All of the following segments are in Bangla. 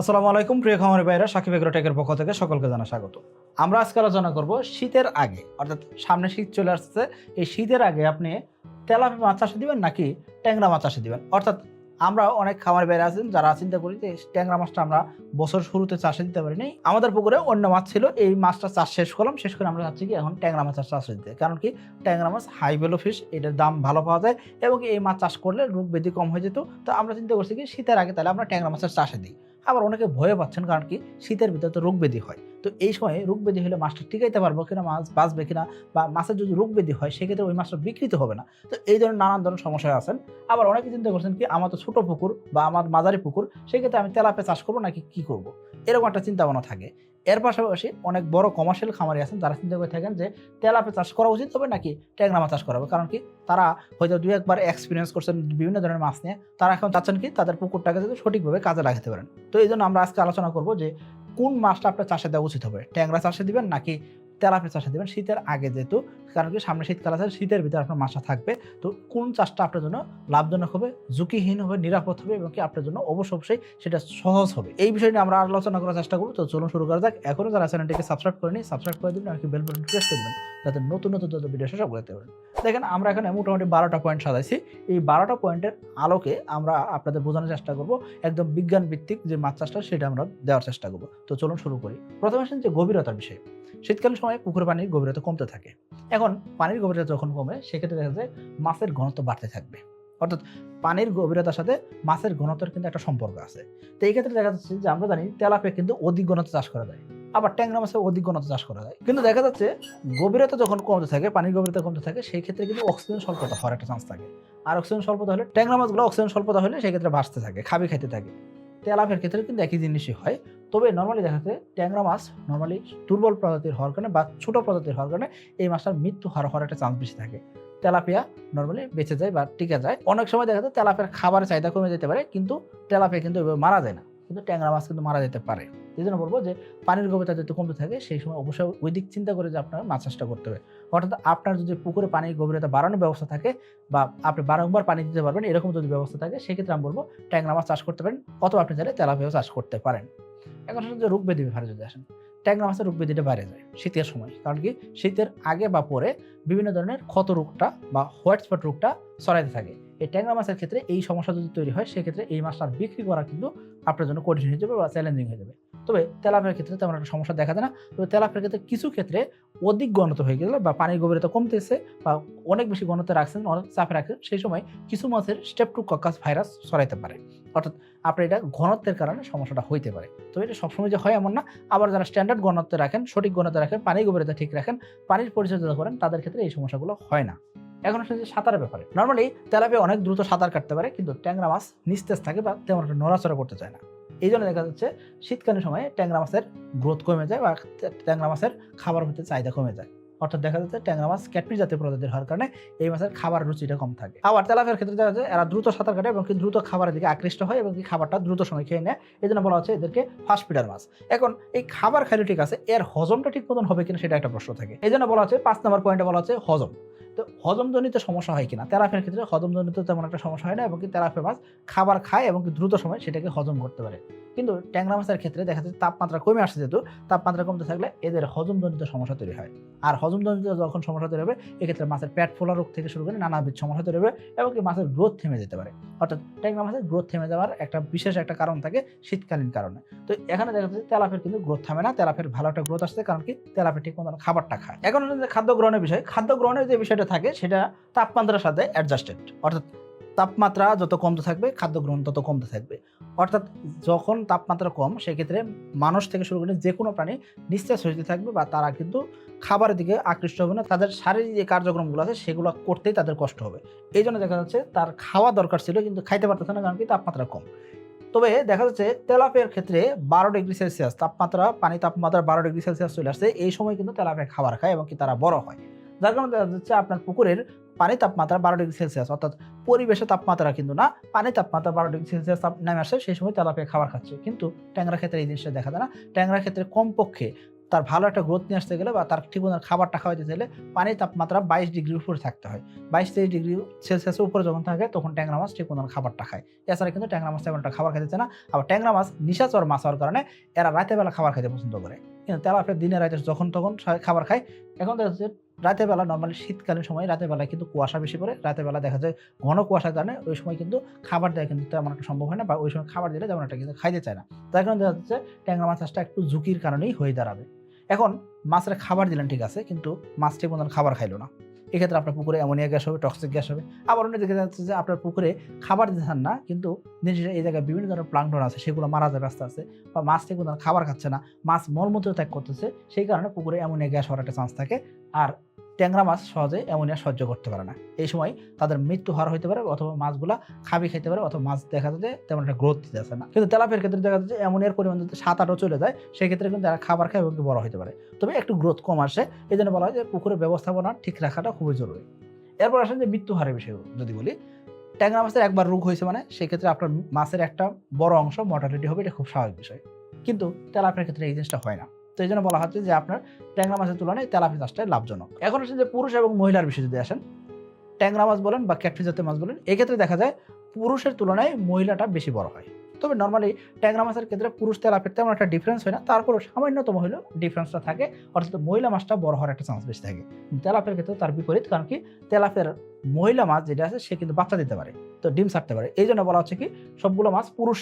আসসালামু আলাইকুম, প্রিয় খামারি ভাইরা, সাকিব এগ্রোটেকের পক্ষ থেকে সকলকে জানা স্বাগত। আমরা আজকে আলোচনা করব শীতের আগে, অর্থাৎ সামনে শীত চলে আসছে এই শীতের আগে আপনি তেলাপি মাছ চাষে দিবেন নাকি ট্যাংরা মাছ চাষে দিবেন? অর্থাৎ আমরা অনেক খামারি বাইরে আছেন, যারা চিন্তা করি যে ট্যাংরা মাছটা আমরা বছর শুরুতে চাষে দিতে পারিনি। আমাদের পুকুরে অন্য মাছ ছিল, এই মাছটা চাষ শেষ করলাম, শেষ করে আমরা চাচ্ছি কি এখন ট্যাংরা মাছ চাষে দিতে। কারণ কি, ট্যাংরা মাছ হাই ভ্যালু ফিশ এটার দাম ভালো পাওয়া যায় এবং এই মাছ চাষ করলে রোগ ব্যাধি কম হয়ে যেত। তো আমরা চিন্তা করছি কি, শীতের আগে তাহলে আমরা ট্যাংরা মাছের চাষে দিই। আবার অনেকে ভয়ে পাচ্ছেন, কারণ কি শীতের ভিতরে তো রোগ ব্যাধি হয়। তো এই সময় রোগ ব্যাধি হলে মাছটা টিকাইতে পারব কিনা, মাছ বাঁচবে কিনা বা মাছের যদি রোগ ব্যাধি হয়, সেক্ষেত্রে ওই মাছটা বিকৃত হবে না। তো এই ধরনের নানান ধরনের সমস্যায় আছেন। আবার অনেকে চিন্তা করছেন কি, আমার তো ছোটো পুকুর বা আমার মাঝারি পুকুর, সেক্ষেত্রে আমি তেলাপে চাষ করব নাকি কি করব? এরকম একটা চিন্তা ভাবনা থাকে। এর পাশাপাশি অনেক বড় কমার্শিয়াল খামারি আছেন তারা চিন্তা করে থাকেন যে তেলাপে চাষ করা উচিত হবে নাকি ট্যাংরা মাছ চাষ করা হবে? কারণ কি তারা হয়তো দু একবার এক্সপিরিয়েন্স করছেন বিভিন্ন ধরনের মাছ নিয়ে, তারা এখন চাচ্ছেন কি তাদের পুকুরটাকে যদি সঠিকভাবে কাজে লাগাতে পারেন। তো এই জন্য আমরা আজকে আলোচনা করব যে কোন মাছটা আপনার চাষে দেওয়া উচিত হবে? ট্যাংরা চাষে দিবেন নাকি তেলাপে চাষে দিবেন, শীতের আগে যেহেতু, কারণ কি সামনে শীতকাল আছে, শীতের ভিতরে আপনার মাছটা থাকবে। তো কোন চাষটা আপনার জন্য লাভজনক হবে, ঝুঁকিহীন হবে, নিরাপদ হবে এবং কি আপনার জন্য অবশ্য অবশ্যই সেটা সহজ হবে? এই বিষয় নিয়ে আমরা আলোচনা করার চেষ্টা করব। তো চলুন শুরু করা যাক। এখনও যারা চ্যানেলটিকে সাবস্ক্রাইব করেনি সাবস্ক্রাইব করে দিন, আর কি বেল বাটন প্রেস করবেন যাতে নতুন নতুন যত ভিডিও সব করতে পারেন। দেখেন, আমরা এখানে মোটামুটি বারোটা পয়েন্ট সাজাইছি। এই বারোটা পয়েন্টের আলোকে আমরা আপনাদের বোঝানোর চেষ্টা করব। একদম বিজ্ঞান ভিত্তিক যে মাছ চাষটা, সেটা আমরা দেওয়ার চেষ্টা করব। তো চলুন শুরু করি। প্রথমে আসেন যে গভীরতার বিষয়। শীতকালীন পুকুর পানির গভীরতা কমতে থাকে। এখন পানির গভীরতা যখন কমে, সেক্ষেত্রে দেখা যায় মাছের ঘনত্ব বাড়তে থাকবে। অর্থাৎ পানির গভীরতার সাথে মাছের ঘনত্বের কিন্তু একটা সম্পর্ক আছে। তো এই ক্ষেত্রে দেখা যাচ্ছে যে আমরা জানি তেলাপে কিন্তু অধিক ঘনত্ব চাষ করা যায়। আবার ট্যাংরা মাছের অধিক ঘনত্ব চাষ করা যায়। কিন্তু দেখা যাচ্ছে গভীরতা যখন কমতে থাকে, পানির গভীরতা কমতে থাকে, সেই ক্ষেত্রে কিন্তু অক্সিজেন স্বল্পতা হওয়ার একটা চান্স থাকে। আর অক্সিজেন স্বল্পতা হলে, ট্যাংরা মাছগুলো অক্সিজেন স্বল্পতা হলে সেক্ষেত্রে বাঁচতে থাকে, খাবি, খাইতে থাকে। তেলাপের ক্ষেত্রে কিন্তু একই জিনিসই হয়। তবে নর্মালি দেখা যায় ট্যাংরা মাছ নর্মালি দুর্বল প্রজাতির হওয়ার কারণে বা ছোটো প্রজাতির হওয়ার কারণে এই মাছটার মৃত্যু হার হওয়ার একটা চান্স বেশি থাকে। তেলাপিয়া নর্মালি বেঁচে যায় বা টিকে যায়। অনেক সময় দেখা যায় তেলাপের খাবারের চাহিদা কমে যেতে পারে, কিন্তু তেলাপিয়া কিন্তু মারা যায় না। কিন্তু ট্যাংরা মাছ কিন্তু মারা যেতে পারে। এই জন্য বলব যে পানির গভীরতা যদি কমতে থাকে, সেই সময় অবশ্যই ওই দিক চিন্তা করে যে আপনার মাছ চাষটা করতে হবে। অর্থাৎ আপনার যদি পুকুরে পানির গভীরতা বাড়ানোর ব্যবস্থা থাকে বা আপনি বারংবার পানি দিতে পারবেন, এরকম যদি ব্যবস্থা থাকে, সেক্ষেত্রে আমি বলব ট্যাংরা মাছ চাষ করতে পারেন অথবা আপনি চাইলে তেলাপিয়াও চাষ করতে পারেন। এখন যে রোগ ব্যাধি ভারে যদি আসেন, ট্যাংরা মাছের রোগ ব্যাধিটা বাইরে যায় শীতের সময়। কারণ কি? শীতের আগে বা পরে বিভিন্ন ধরনের ক্ষত রোগটা বা হোয়াইট স্পট রোগটা ছড়াইতে থাকে। এই ট্যাংরা মাছের ক্ষেত্রে এই সমস্যা যদি তৈরি হয়, সেক্ষেত্রে এই মাছটা বিক্রি করা কিন্তু আপনার জন্য কঠিন হয়ে যাবে বা চ্যালেঞ্জিং হয়ে যাবে। তবে তেলাপের ক্ষেত্রে তেমন একটা সমস্যা দেখা যায় না। তবে তেলাপের ক্ষেত্রে কিছু ক্ষেত্রে অধিক ঘনত্ব হয়ে গেলে বা পানির গভীরতা কমতেছে বা অনেক বেশি ঘনত্ব রাখছেন, অনেক চাপে রাখছেন, সেই সময় কিছু মাছের স্টেপটুককাস ভাইরাস ছড়াইতে পারে। অর্থাৎ আপনার এটা ঘনত্বের কারণে সমস্যাটা হইতে পারে। তবে এটা সবসময় যে হয় এমন না, আবার যারা স্ট্যান্ডার্ড ঘনত্বে রাখেন, সঠিক ঘনত্বে রাখেন, পানির গভীরতা ঠিক রাখেন, পানির পরিচর্যা করেন, তাদের ক্ষেত্রে এই সমস্যাগুলো হয় না। এখন আসলে সাঁতারের ব্যাপারে। নর্মালি তেলাপিয়া অনেক দ্রুত সাঁতার কাটতে পারে, কিন্তু ট্যাংরা মাছ নিস্তেজ থাকে বা তেমন একটা নড়াচড়া করতে চায় না। এই জন্য দেখা যাচ্ছে, শীতকালীন সময়ে ট্যাংরা মাছের গ্রোথ কমে যায় বা ট্যাংরা মাছের খাবার হতে চাহিদা কমে যায়। অর্থাৎ দেখা যাচ্ছে, ট্যাংরা মাছ ক্যাটফিশ জাতীয় প্রজাতির হওয়ার কারণে এই মাছের খাবার রুচিটা কম থাকে। আবার তেলাপিয়ার ক্ষেত্রে দেখা যায়, এরা দ্রুত সাঁতার কাটে এবং দ্রুত খাবারের দিকে আকৃষ্ট হয় এবং খাবারটা দ্রুত সময় খেয়ে নেয়। এই জন্য বলা হচ্ছে এদেরকে ফাস্ট ফিডার মাছ। এখন, এই খাবার খাইলে ঠিক আছে, এর হজমটা ঠিক মতন হবে কিনা সেটা একটা প্রশ্ন থাকে। এই জন্য বলা হচ্ছে, পাঁচ নম্বর পয়েন্টে বলা হচ্ছে হজম। তো হজমজনিত সমস্যা হয় কিনা? তেলাপের ক্ষেত্রে হজমজনিত তেমন একটা সমস্যা হয় না এবং কি তেলাপে মাছ খাবার খায় এবং দ্রুত সময় সেটাকে হজম করতে পারে। কিন্তু ট্যাংরা মাছের ক্ষেত্রে দেখা যাচ্ছে তাপমাত্রা কমে আসছে যেহেতু, তাপমাত্রা কমতে থাকলে এদের হজমজনিত সমস্যা তৈরি হয়। আর হজমজনিত যখন সমস্যা তৈরি হবে, এক্ষেত্রে মাছের পেট ফোলা রোগ থেকে শুরু করে নানাবিধ সমস্যা তৈরি হবে এবং কি মাছের গ্রোথ থেমে যেতে পারে। অর্থাৎ ট্যাংরা মাছের গ্রোথ থেমে যাওয়ার একটা বিশেষ একটা কারণ থাকে শীতকালীন কারণে। তো এখানে দেখা যাচ্ছে তেলাফের কিন্তু গ্রোথ থামে না, তেলাফের ভালো একটা গ্রোথ আসছে কারণ কি তেলাপের ঠিক মতো খাবারটা খায়। এখন খাদ্য গ্রহণের বিষয়, খাদ্য গ্রহণের যে বিষয়টা থাকে, সেটা তাপমাত্রার সাথে অ্যাডজাস্টেড অর্থাৎ তাপমাত্রা যত কমতে থাকবে, খাদ্য গ্রহণ তত কমতে থাকবে। অর্থাৎ যখন তাপমাত্রা কম, সেক্ষেত্রে মানুষ থেকে শুরু করে যে কোনো প্রাণী নিঃশ্বাস হইতে থাকবে বা তারা কিন্তু খাবারের দিকে আকৃষ্ট হবে না। তাদের শারীরিক যে কার্যক্রমগুলো আছে, সেগুলো করতেই তাদের কষ্ট হবে। এই জন্য দেখা যাচ্ছে তার খাওয়া দরকার ছিল, কিন্তু খাইতে পারতেছে না, কারণ কি তাপমাত্রা কম। তবে দেখা যাচ্ছে তেলাপের ক্ষেত্রে বারো ডিগ্রি সেলসিয়াস, তাপমাত্রা, পানি তাপমাত্রা বারো ডিগ্রি সেলসিয়াস চলে আসছে। এই সময় কিন্তু তেলাপিয়া খাবার খায় এবং কি তারা বড় হয়। যার কারণে দেখা যাচ্ছে আপনার পুকুরের পানি তাপমাত্রা বারো ডিগ্রি সেলসিয়াস, অর্থাৎ পরিবেশের তাপমাত্রা কিন্তু না, পানি তাপমাত্রা বারো ডিগ্রি সেলসিয়াস নেমে আসে, সেই সময় তেলাপিয়া খাবার খাচ্ছে। কিন্তু ট্যাংরা ক্ষেত্রে এই জিনিসটা দেখা যায় না। ট্যাংরা ক্ষেত্রে কমপক্ষে তার ভালো একটা গ্রোথ নিয়ে আসতে গেলে বা তার ঠিক মতো খাবারটা খাওয়াতে চাইলে পানির তাপমাত্রা বাইশ ডিগ্রির উপরে থাকতে হয়। বাইশ তেইশ ডিগ্রি সেলসিয়াসের উপরে যখন থাকে, তখন ট্যাংরা মাছ ঠিক মতন খাবারটা খায়। এছাড়া কিন্তু ট্যাংরা মাছ তেমন একটা খাবার খেতে না। আবার ট্যাংরা মাছ নিশাচর মাছ হওয়ার কারণে এরা রাতের বেলা খাবার খেতে পছন্দ করে। কিন্তু তেলাপিয়া দিনে রাতে যখন তখন খাবার খায়, এখন দেখা যাচ্ছে রাতের বেলা নর্মালি শীতকালীন সময় রাতের বেলা কিন্তু কুয়াশা বেশি পড়ে, রাতের বেলা দেখা যায় ঘন কুয়াশার কারণে ওই সময় কিন্তু খাবার দেওয়া কিন্তু তেমন একটা সম্ভব হয় না বা ওই সময় খাবার দিলে তেমন একটা কিন্তু খাইতে চায় না। তার কারণে দেখা যাচ্ছে ট্যাংরা মাছ চাষটা একটু ঝুঁকির কারণেই হয়ে দাঁড়াবে। এখন মাছের খাবার দিলেন ঠিক আছে, কিন্তু মাছটি ঠিক মতন খাবার খাইলো না। এক্ষেত্রে আপনার পুকুরে অ্যামোনিয়া গ্যাস হবে টক্সিক গ্যাস হবে। আবার অনেক দেখে যাচ্ছে যে আপনার পুকুরে খাবার দিচ্ছেন না, কিন্তু জিনিসটা এই জায়গায় বিভিন্ন ধরনের প্লাংটন আছে, সেগুলো মারা যাবে আস্তে আস্তে বা মাছ থেকে খাবার খাচ্ছে না, মাছ মলমূত্র ত্যাগ করতেছে, সেই কারণে পুকুরে অ্যামোনিয়া গ্যাস হওয়ার একটা চান্স থাকে। আর ট্যাংরা মাছ সহজে অ্যামোনিয়া সহ্য করতে পারে না। এই সময় তাদের মৃত্যু হওয়ার হতে পারে অথবা মাছগুলা খাবি খেতে পারে অথবা মাছ দেখা যাচ্ছে তেমন একটা গ্রোথ দিতে আসে না। কিন্তু তেলাপের ক্ষেত্রে দেখা যাচ্ছে অ্যামোনিয়ার পরিমাণ যদি সাত আটও চলে যায়, সেক্ষেত্রে কিন্তু তারা খাবার খায় এবং বড় হতে পারে। তবে একটু গ্রোথ কম আসে এই জন্য বলা হয় যে পুকুরের ব্যবস্থাপনা ঠিক রাখাটা খুবই জরুরি। এরপর আসেন যে মৃত্যু হারের বিষয় যদি বলি, ট্যাংরা মাছের একবার রোগ হয়েছে মানে সেক্ষেত্রে আপনার মাছের একটা বড় অংশ মর্টালিটি হবে, এটা খুব স্বাভাবিক বিষয়। কিন্তু তেলাপের ক্ষেত্রে এই জিনিসটা হয় না। তো এই জন্য বলা হচ্ছে যে আপনার ট্যাংরা মাছের তুলনায় তেলাপি মাছটাই লাভজনক। এখন আসেন যে পুরুষ এবং মহিলার বিষয় যদি আসেন, ট্যাংরা মাছ বলেন বা ক্যাটফিস জাতীয় মাছ বলেন, এক্ষেত্রে দেখা যায় পুরুষের তুলনায় মহিলাটা বেশি বড় হয়। তবে নর্মালি ট্যাংরা মাছের ক্ষেত্রে পুরুষ তেলাপির তেমন একটা ডিফারেন্স হয় না, তারপরেও সামান্যতম হলেও ডিফারেন্সটা থাকে, অর্থাৎ মহিলা মাছটা বড় হওয়ার একটা চান্স বেশি থাকে। তেলাপের ক্ষেত্রে তার বিপরীত, কারণ কি তেলাপের মহিলা মাছ যেটা আছে, সে কিন্তু বাচ্চা দিতে পারে, তো ডিম ছাড়তে পারে। এই জন্য বলা হচ্ছে কি, সবগুলো মাছ পুরুষ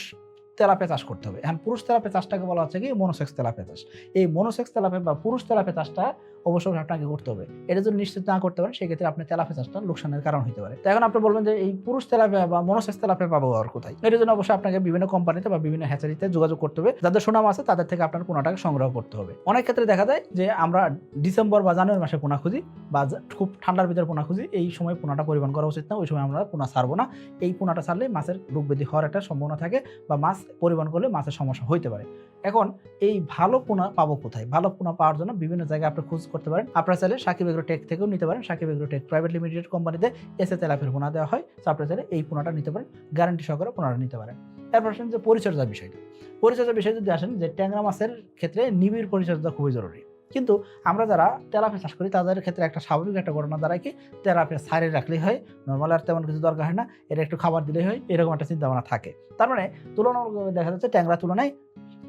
তেলাপে চাষ করতে হবে। এখন পুরুষ তেলাপে চাষটাকে বলা হচ্ছে কি মনোসেক্স তেলাপে চাষ। এই মনোসেক্স তেলাপে বা পুরুষ তেলাপে চাষটা অবশ্যই আপনাকে করতে হবে। এটা যদি নিশ্চিত না করতে পারেন সেক্ষেত্রে আপনি তেলাপে চাষটা লোকসানের কারণ হতে পারে। তো এখন আপনি বলবেন যে এই পুরুষ তেলাপে বা মনোসেক্স তেলাপে পাবো আর কোথায়? এটার জন্য অবশ্যই আপনাকে বিভিন্ন কোম্পানিতে বা বিভিন্ন হ্যাচারিতে যোগাযোগ করতে হবে। যাদের সুনাম আছে, তাদের থেকে আপনার পোনাটাকে সংগ্রহ করতে হবে। অনেক ক্ষেত্রে দেখা যায় যে আমরা ডিসেম্বর বা জানুয়ারি মাসে পোনা খুঁজি বা খুব ঠান্ডার ভিতরে পোনা খুঁজি, এই সময় পোনাটা পরিমাণ করা উচিত না, ওই সময় আমরা পোনা ছাড়বো না। এই পোনাটা ছাড়লে মাছের রোগ ব্যাধি হওয়ার একটা সম্ভাবনা থাকে বা মাছ পরিমাণ করলে মাছের সমস্যা হইতে পারে। এখন এই ভালো পোনা পাবো কোথায়? ভালো পোনা পাওয়ার জন্য বিভিন্ন জায়গায় আপনি খোঁজ করতে পারেন। আপনারা চাইলে সাকিব এগ্রো টেক থেকেও নিতে পারেন। Sakib Agro Tech Private Limited কোম্পানিতে এসে তেলাপের পোনা দেওয়া হয়। তো আপনারা চাইলে এই পোনাটা নিতে পারেন। গ্যারান্টি সহকারে পোনাটা নিতে পারেন। এরপর আসেন যে পরিচর্যার বিষয়টা। পরিচর্যার বিষয় যদি আসেন যে ট্যাংরা মাছের ক্ষেত্রে নিবিড় পরিচর্যা খুবই জরুরি। কিন্তু আমরা যারা তেলাপিয়া চাষ করি, তাদের ক্ষেত্রে একটা স্বাভাবিক একটা ঘটনা দাঁড়ায় কি? তেলাপিয়া সাইডে রাখলেই হয়। নর্মাল আর তেমন কিছু দরকার হয় না। এটা একটু খাবার দিলেই হয়। এরকম একটা চিন্তা ভাবনা থাকে। তার মানে তুলনামূলকভাবে দেখা যাচ্ছে ট্যাংরা তুলনায়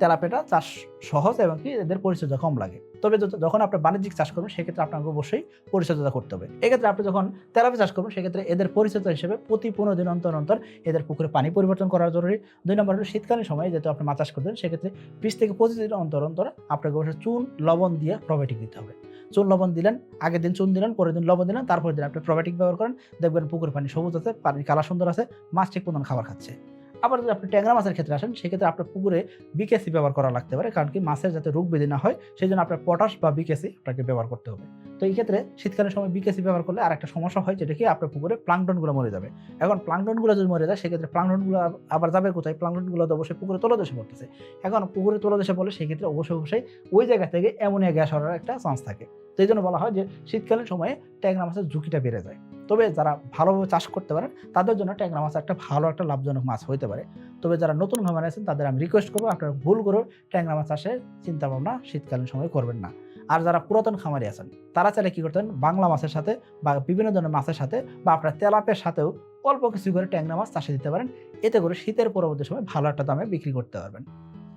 তেলাপিয়াটা চাষ সহজ এবং কি এদের পরিচর্যা কম লাগে। তবে যখন আপনি বাণিজ্যিক চাষ করবেন, সেক্ষেত্রে আপনাকে অবশ্যই পরিচর্যা করতে হবে। এক্ষেত্রে আপনি যখন তেলাপি চাষ করবেন, সেক্ষেত্রে এদের পরিচর্যা হিসেবে প্রতি পনেরো দিন অন্তর অন্তর এদের পুকুরে পানি পরিবর্তন করা জরুরি। দুই নম্বর হলো শীতকালীন সময়ে যেহেতু আপনি মাছ চাষ করবেন সেক্ষেত্রে বিশ থেকে পঁচিশ দিন অন্তর অন্তর আপনাকে অবশ্যই চুন, লবণ দিয়ে প্রোবায়োটিক দিতে হবে। চুন, লবণ দিলেন, আগের দিন চুন দিলেন, পরের দিন লবণ দিলেন, তারপরের দিন আপনি প্রোবায়োটিক ব্যবহার করেন। দেখবেন পুকুরে পানি সবুজ আছে, পানি কালা সুন্দর আছে, মাছ ঠিক মতন খাবার খাচ্ছে। আবার যদি আপনি ট্যাংরা মাছের ক্ষেত্রে আসেন, সেক্ষেত্রে আপনার পুকুরে বিকেসি ব্যবহার করা লাগতে পারে। কারণ কি মাছের যাতে রোগ বেঁধে না হয় সেই জন্য আপনার পটাশ বা বিকেসি আপনাকে ব্যবহার করতে হবে। তো এই ক্ষেত্রে শীতকালীন সময় বিকেসি ব্যবহার করলে আর একটা সমস্যা হয়, যেটা কি আপনার পুকুরে প্লাংটনগুলো মরে যাবে। এখন প্লাংটনগুলো যদি মরে যায়, সেক্ষেত্রে প্লাংটনগুলো আবার যাবে কোথায়? প্লাংটনগুলো তো অবশ্যই পুকুরে তলদেশে পড়তেছে। এখন পুকুরে তলদেশে পড়লে সেক্ষেত্রে অবশ্যই অবশ্যই ওই জায়গা থেকে অ্যামোনিয়া গ্যাস হওয়ার একটা চান্স থাকে। তো এই জন্য বলা হয় যে শীতকালীন সময়ে ট্যাংরা মাছের ঝুঁকিটা বেড়ে যায়। তবে যারা ভালোভাবে চাষ করতে পারেন, তাদের জন্য ট্যাংরা মাছ একটা ভালো একটা লাভজনক মাছ হতে পারে। তবে যারা নতুন খামারে আছেন, তাদের আমি রিকোয়েস্ট করব আপনারা ভুল করে ট্যাংরা মাছ চাষের চিন্তা ভাবনা শীতকালীন সময় করবেন না। আর যারা পুরাতন খামারি আছেন, তারা চাইলে কি করতেন বাংলা মাছের সাথে বা বিভিন্ন ধরনের মাছের সাথে বা আপনার তেলাপের সাথেও অল্প কিছু করে ট্যাংরা মাছ চাষে দিতে পারেন। এতে করে শীতের পরবর্তী সময় ভালো একটা দামে বিক্রি করতে পারবেন।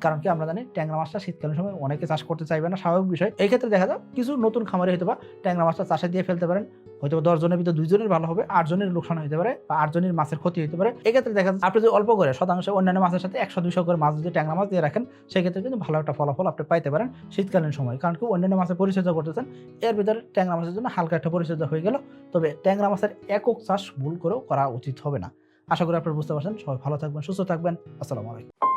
কারণ কি আমরা জানি ট্যাংরা মাছটা শীতকালীন সময় অনেকে চাষ করতে চাইবে না, স্বাভাবিক বিষয়। এই ক্ষেত্রে দেখা যায় কিছু নতুন খামারে হয়তো বা ট্যাংরা মাছটা চাষে দিয়ে ফেলতে পারেন। হয়তো দশ জনের ভিতরে দুইজনের ভালো হবে আটজনের লোকসান হতে পারে বা আটজনের মাছের ক্ষতি হতে পারে। এক্ষেত্রে দেখা যায় আপনি যদি অল্প করে শতাংশ অন্যান্য মাছের সাথে একশো, দুইশো করে মাছ যদি ট্যাংরা মাছ দিয়ে রাখেন, সেক্ষেত্রে কিন্তু ভালো একটা ফলাফল আপনি পাইতে পারেন শীতকালীন সময়। কারণ কি অন্যান্য মাছের পরিচর্যা করতেছেন এর ভিতরে ট্যাংরা মাছের জন্য হালকা একটা পরিচর্যা হয়ে গেল। তবে ট্যাংরা মাছের একক চাষ ভুল করেও করা উচিত হবে না। আশা করি আপনারা বুঝতে পারছেন। সবাই ভালো থাকবেন, সুস্থ থাকবেন। আসসালামু আলাইকুম।